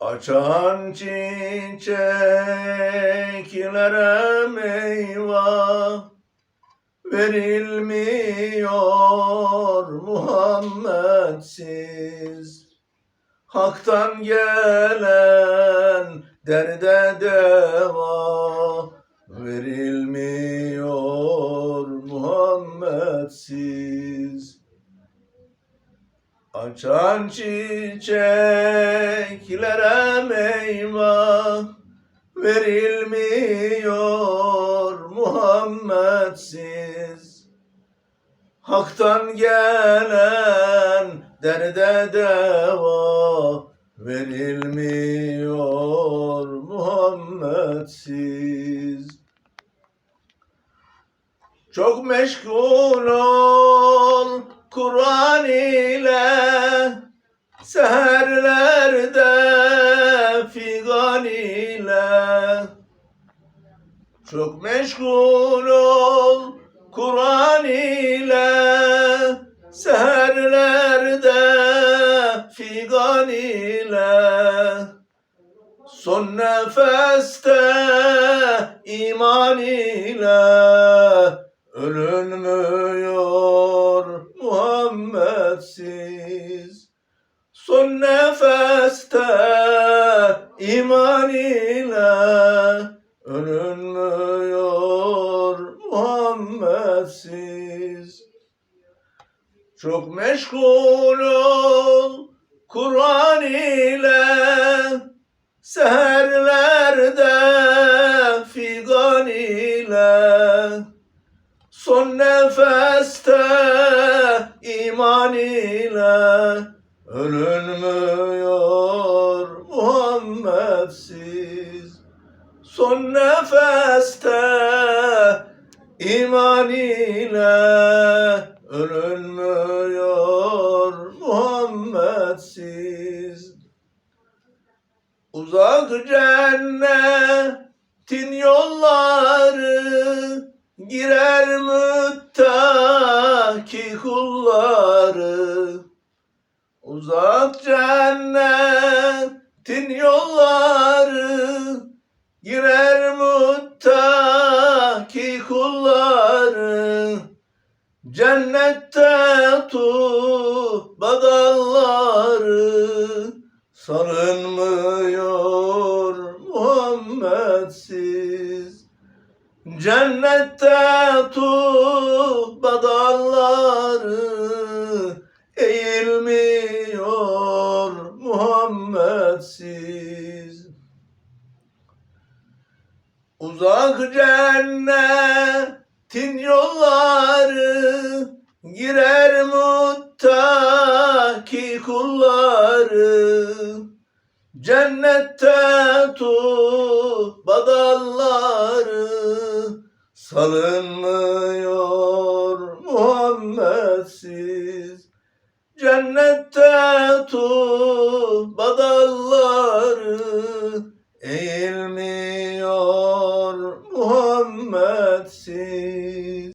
Açan çiçeklere meyve verilmiyor Muhammedsiz. Hak'tan gelen derde deva verilmiyor Muhammedsiz. Açan çiçeklere meyve verilmiyor Muhammedsiz. Hak'tan gelen derde deva verilmiyor Muhammedsiz. Çok meşgul ol Kur'an ile Seherlerde figan ile. Çok meşgul ol Kur'an ile Seherlerde figan ile. Son nefeste iman ile ölünmüyor Muhammedsiz. Son nefeste iman ile ölünmüyor Muhammedsiz. Çok meşgul Kur'an ile Seherlerde figan ile Son nefeste iman ile Ölünmüyor Muhammedsiz. Son nefeste iman ile Ölünmüyor Muhammedsiz. Uzak cennetin yolları girer müttaki kulları. Uzak cennetin yolları girer müttaki kulları. Cennette tuğba dalları sarılmıyor Cennette tuğba dalları eğilmiyor Muhammedsiz. Uzak cennetin yolları girer muttaki kulları. Cennette tuğba dalları salınmıyor Muhammedsiz. Cennette tuğba dalları